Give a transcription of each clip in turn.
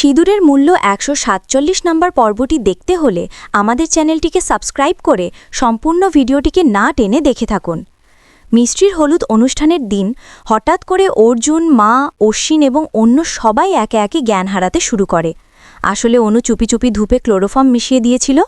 সিঁদুরের মূল্য একশো সাতচল্লিশ নম্বর পর্বটি দেখতে হলে আমাদের চ্যানেলটিকে সাবস্ক্রাইব করে সম্পূর্ণ ভিডিওটিকে না টেনে দেখে থাকুন। মিষ্টির হলুদ অনুষ্ঠানের দিন হঠাৎ করে অর্জুন, মা, অশ্বিন এবং অন্য সবাই একে একে জ্ঞান হারাতে শুরু করে। আসলে অনু চুপি চুপি ধূপে ক্লোরোফর্ম মিশিয়ে দিয়েছিল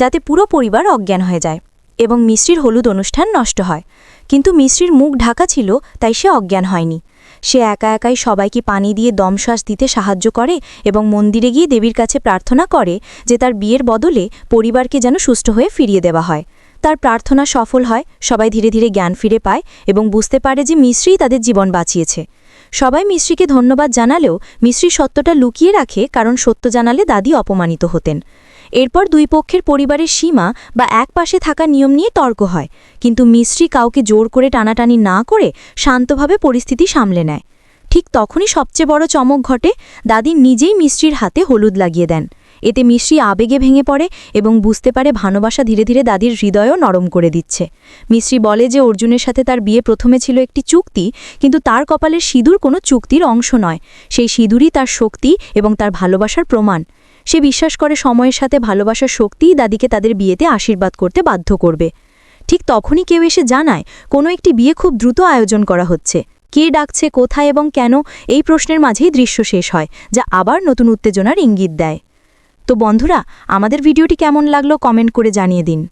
যাতে পুরো পরিবার অজ্ঞান হয়ে যায় এবং মিষ্টির হলুদ অনুষ্ঠান নষ্ট হয়। কিন্তু মিষ্টির মুখ ঢাকা ছিল, তাই সে অজ্ঞান হয়নি। সে একা একাই সবাইকে পানি দিয়ে দমশ্বাস দিতে সাহায্য করে এবং মন্দিরে গিয়ে দেবীর কাছে প্রার্থনা করে যে তার বিয়ের বদলে পরিবারকে যেন সুস্থ হয়ে ফিরিয়ে দেওয়া হয়। তার প্রার্থনা সফল হয়, সবাই ধীরে ধীরে জ্ঞান ফিরে পায় এবং বুঝতে পারে যে মিশ্রিই তাদের জীবন বাঁচিয়েছে। সবাই মিশ্রিকে ধন্যবাদ জানালেও মিশ্রি সত্যটা লুকিয়ে রাখে কারণ সত্য জানালে দাদি অপমানিত হতেন। এরপর দুই পক্ষের পরিবারের সীমা বা এক পাশে থাকা নিয়ম নিয়ে তর্ক হয়। কিন্তু মিশ্রি কাউকে জোর করে টানাটানি না করে শান্তভাবে পরিস্থিতি সামলে নেয়। ঠিক তখনই সবচেয়ে বড় চমক ঘটে, দাদি নিজেই মিশ্রির হাতে হলুদ লাগিয়ে দেন। এতে মিশ্রি আবেগে ভেঙে পড়ে এবং বুঝতে পারে ভালোবাসা ধীরে ধীরে দাদির হৃদয়ও নরম করে দিচ্ছে। মিশ্রি বলে যে অর্জুনের সাথে তার বিয়ে প্রথমে ছিল একটি চুক্তি, কিন্তু তার কপালের সিঁদুর কোনো চুক্তির অংশ নয়। সেই সিঁদুরই তার শক্তি এবং তার ভালোবাসার প্রমাণ। সে বিশ্বাস করে সময়ের সাথে ভালোবাসার শক্তিই দাদিকে তাদের বিয়েতে আশীর্বাদ করতে বাধ্য করবে। ঠিক তখনই কেউ এসে জানায়, কোনো একটি বিয়ে খুব দ্রুত আয়োজন করা হচ্ছে। কে ডাকছে, কোথায় এবং কেন, এই প্রশ্নের মাঝেই দৃশ্য শেষ হয়, যা আবার নতুন উত্তেজনার ইঙ্গিত দেয়। তো বন্ধুরা, আমাদের ভিডিওটি কেমন লাগল কমেন্ট করে জানিয়ে দিন।